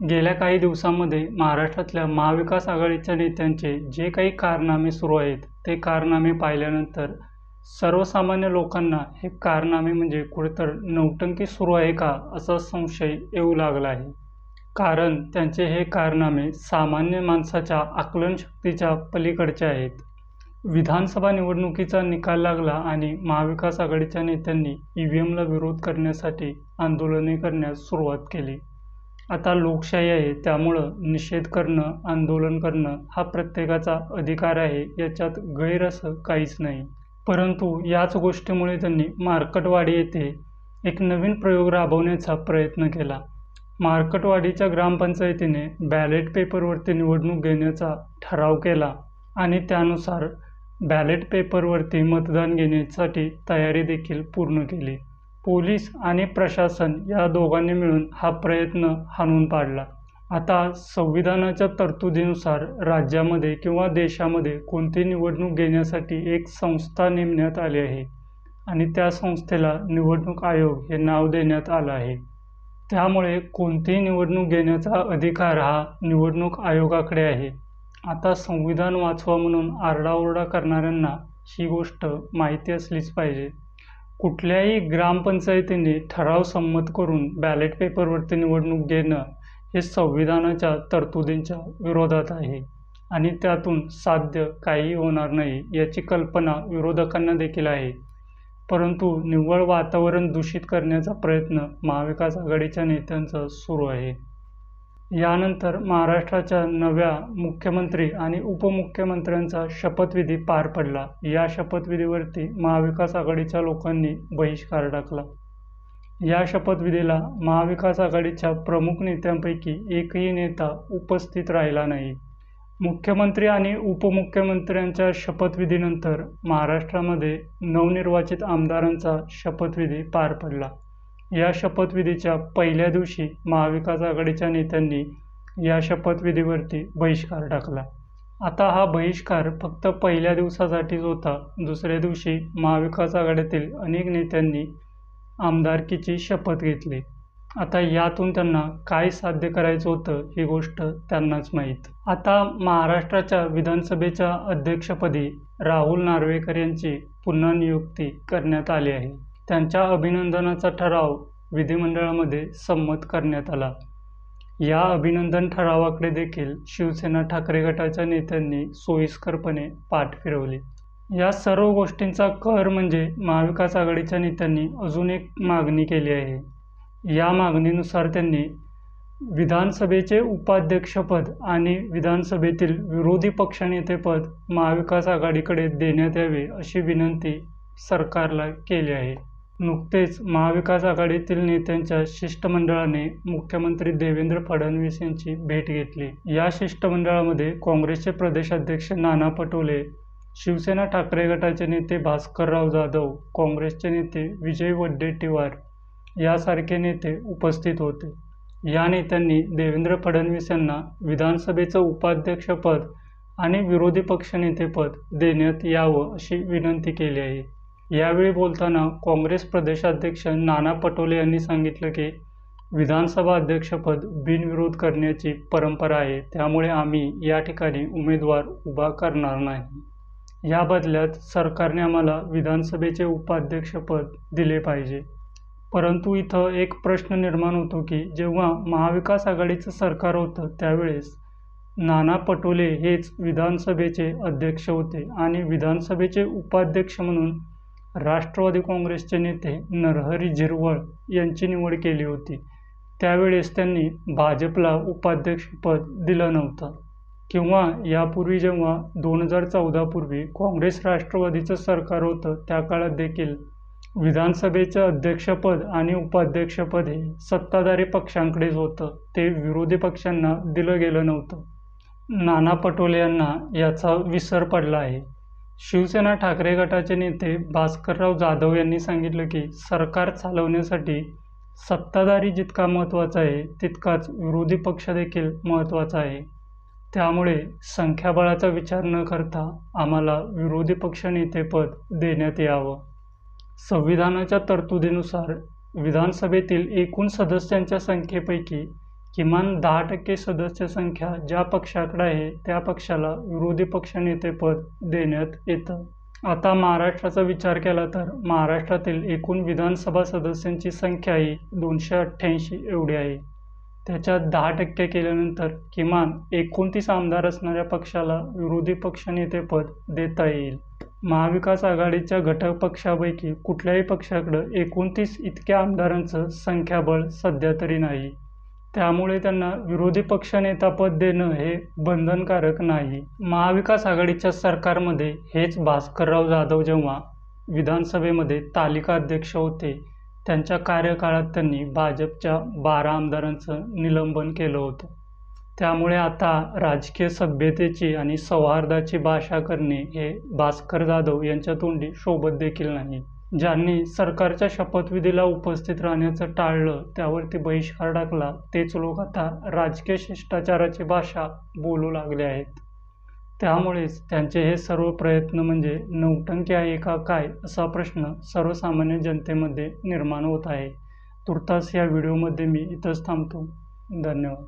गेल्या काही दिवसांमध्ये महाराष्ट्रातल्या महाविकास आघाडीच्या नेत्यांचे जे काही कारनामे सुरू आहेत ते कारनामे पाहिल्यानंतर सर्वसामान्य लोकांना हे कारनामे म्हणजे कुठेतर नौटंकी सुरू आहे का असा संशय येऊ लागला आहे. कारण त्यांचे हे कारनामे सामान्य माणसाच्या आकलनशक्तीच्या पलीकडचे आहेत. विधानसभा निवडणुकीचा निकाल लागला आणि महाविकास आघाडीच्या नेत्यांनी ई व्ही एमला विरोध करण्यासाठी आंदोलने करण्यास सुरुवात केली. आता लोकशाही आहे त्यामुळं निषेध करणं आंदोलन करणं हा प्रत्येकाचा अधिकार आहे याच्यात गैर असं काहीच नाही. परंतु याच गोष्टीमुळे त्यांनी मार्कटवाडी येथे एक नवीन प्रयोग राबवण्याचा प्रयत्न केला. मार्कटवाडीच्या ग्रामपंचायतीने बॅलेट पेपरवरती निवडणूक घेण्याचा ठराव केला आणि त्यानुसार बॅलेट पेपरवरती मतदान घेण्यासाठी तयारी देखील पूर्ण केली. पोलीस आणि प्रशासन या दोघांनी मिळून हा प्रयत्न हाणून पाडला. आता संविधानाच्या तरतुदीनुसार राज्यामध्ये किंवा देशामध्ये कोणती निवडणूक घेण्यासाठी एक संस्था नेमण्यात आली आहे आणि त्या संस्थेला निवडणूक आयोग हे नाव देण्यात आलं आहे. त्यामुळे कोणतीही निवडणूक घेण्याचा अधिकार हा निवडणूक आयोगाकडे आहे. आता संविधान वाचवा म्हणून आरडाओरडा करणाऱ्यांना ही गोष्ट माहिती असलीच पाहिजे. कुठल्याही ग्रामपंचायतीने ठराव संमत करून बॅलेट पेपरवरती निवडणूक घेणं हे संविधानाच्या तरतुदींच्या विरोधात आहे. आणि त्यातून साध्य काही होणार नाही याची कल्पना विरोधकांना देखील आहे. परंतु निव्वळ वातावरण दूषित करण्याचा प्रयत्न महाविकास आघाडीच्या नेत्यांचा सुरू आहे. यानंतर महाराष्ट्राच्या नव्या मुख्यमंत्री आणि उपमुख्यमंत्र्यांचा शपथविधी पार पडला. या शपथविधीवरती महाविकास आघाडीच्या लोकांनी बहिष्कार टाकला. या शपथविधीला महाविकास आघाडीच्या प्रमुख नेत्यांपैकी एकही नेता उपस्थित राहिला नाही. मुख्यमंत्री आणि उपमुख्यमंत्र्यांच्या शपथविधीनंतर महाराष्ट्रामध्ये नवनिर्वाचित आमदारांचा शपथविधी पार पडला. या शपथविधीच्या पहिल्या दिवशी महाविकास आघाडीच्या नेत्यांनी या शपथविधीवरती बहिष्कार टाकला. आता हा बहिष्कार फक्त पहिल्या दिवसासाठीच होता. दुसऱ्या दिवशी महाविकास आघाडीतील अनेक नेत्यांनी आमदारकीची शपथ घेतली. आता यातून त्यांना काय साध्य करायचं होतं ही गोष्ट त्यांनाच माहीत. आता महाराष्ट्राच्या विधानसभेच्या अध्यक्षपदी राहुल नार्वेकर यांची पुन्हा नियुक्ती करण्यात आली आहे. त्यांच्या अभिनंदनाचा ठराव विधिमंडळामध्ये संमत करण्यात आला. या अभिनंदन ठरावाकडे देखील शिवसेना ठाकरे गटाच्या नेत्यांनी सोयीस्करपणे पाठ फिरवली. या सर्व गोष्टींचा कर म्हणजे महाविकास आघाडीच्या नेत्यांनी अजून एक मागणी केली आहे. या मागणीनुसार त्यांनी विधानसभेचे उपाध्यक्षपद आणि विधानसभेतील विरोधी पक्षनेतेपद महाविकास आघाडीकडे देण्यात यावे अशी विनंती सरकारला केली आहे. नुकतेच महाविकास आघाडीतील नेत्यांच्या शिष्टमंडळाने मुख्यमंत्री देवेंद्र फडणवीस यांची भेट घेतली. या शिष्टमंडळामध्ये काँग्रेसचे प्रदेशाध्यक्ष नाना पटोले शिवसेना ठाकरे गटाचे नेते भास्करराव जाधव काँग्रेसचे नेते विजय वड्डेटीवार यासारखे नेते उपस्थित होते. या नेत्यांनी देवेंद्र फडणवीस यांना विधानसभेचं उपाध्यक्षपद आणि विरोधी पक्षनेतेपद देण्यात यावं अशी विनंती केली आहे. यावेळी बोलताना काँग्रेस प्रदेशाध्यक्ष नाना पटोले यांनी सांगितलं की विधानसभा अध्यक्षपद बिनविरोध करण्याची परंपरा आहे. त्यामुळे आम्ही या ठिकाणी उमेदवार उभा करणार नाही. या बदल्यात सरकारने आम्हाला विधानसभेचे उपाध्यक्षपद दिले पाहिजे. परंतु इथं एक प्रश्न निर्माण होतो की जेव्हा महाविकास आघाडीचं सरकार होतं त्यावेळेस नाना पटोले हेच विधानसभेचे अध्यक्ष होते आणि विधानसभेचे उपाध्यक्ष म्हणून राष्ट्रवादी काँग्रेसचे नेते नरहरी झिरवळ यांची निवड केली होती. त्यावेळेस त्यांनी भाजपला उपाध्यक्षपद दिलं नव्हतं. किंवा यापूर्वी जेव्हा दोन हजार चौदापूर्वी काँग्रेस राष्ट्रवादीचं सरकार होतं त्या काळात देखील विधानसभेचं अध्यक्षपद आणि उपाध्यक्षपद हे सत्ताधारी पक्षांकडेच होतं. ते विरोधी पक्षांना दिलं गेलं नव्हतं. नाना पटोले यांना याचा विसर पडला आहे. शिवसेना ठाकरे गटाचे नेते भास्करराव जाधव यांनी सांगितलं की सरकार चालवण्यासाठी सत्ताधारी जितका महत्त्वाचा आहे तितकाच विरोधी पक्ष देखील महत्त्वाचा आहे. त्यामुळे संख्याबळाचा विचार न करता आम्हाला विरोधी पक्षनेतेपद देण्यात यावं. संविधानाच्या तरतुदीनुसार विधानसभेतील एकूण सदस्यांच्या संख्येपैकी किमान दहा टक्के सदस्य संख्या ज्या पक्षाकडे आहे त्या पक्षाला विरोधी पक्षनेतेपद देण्यात येतं. आता महाराष्ट्राचा विचार केला तर महाराष्ट्रातील एकूण विधानसभा सदस्यांची संख्या ही दोनशे अठ्ठ्याऐंशी एवढी आहे. त्याच्यात दहा टक्के केल्यानंतर किमान एकोणतीस आमदार असणाऱ्या पक्षाला विरोधी पक्षनेतेपद देता येईल. महाविकास आघाडीच्या घटक पक्षापैकी कुठल्याही पक्षाकडं एकोणतीस इतक्या आमदारांचं संख्याबळ सध्या तरी नाही. त्यामुळे त्यांना विरोधी पक्षनेतापद देणं हे बंधनकारक नाही. महाविकास आघाडीच्या सरकारमध्ये हेच भास्करराव जाधव जेव्हा विधानसभेमध्ये तालिका अध्यक्ष होते त्यांच्या कार्यकाळात त्यांनी भाजपच्या बारा आमदारांचं निलंबन केलं होतं. त्यामुळे आता राजकीय सभ्यतेची आणि सौहार्दाची भाषा करणे हे भास्कर जाधव यांच्या तोंडी शोभत देखील नाही. ज्यांनी सरकारच्या शपथविधीला उपस्थित राहण्याचं टाळलं त्यावरती बहिष्कार टाकला. तेच लोक आता राजकीय शिष्टाचाराची भाषा बोलू लागले आहेत. त्यामुळेच त्यांचे हे सर्व प्रयत्न म्हणजे नौटंकी आहे का काय असा प्रश्न सर्वसामान्य जनतेमध्ये निर्माण होत आहे. तुर्तास या व्हिडिओमध्ये मी इथंच थांबतो. धन्यवाद.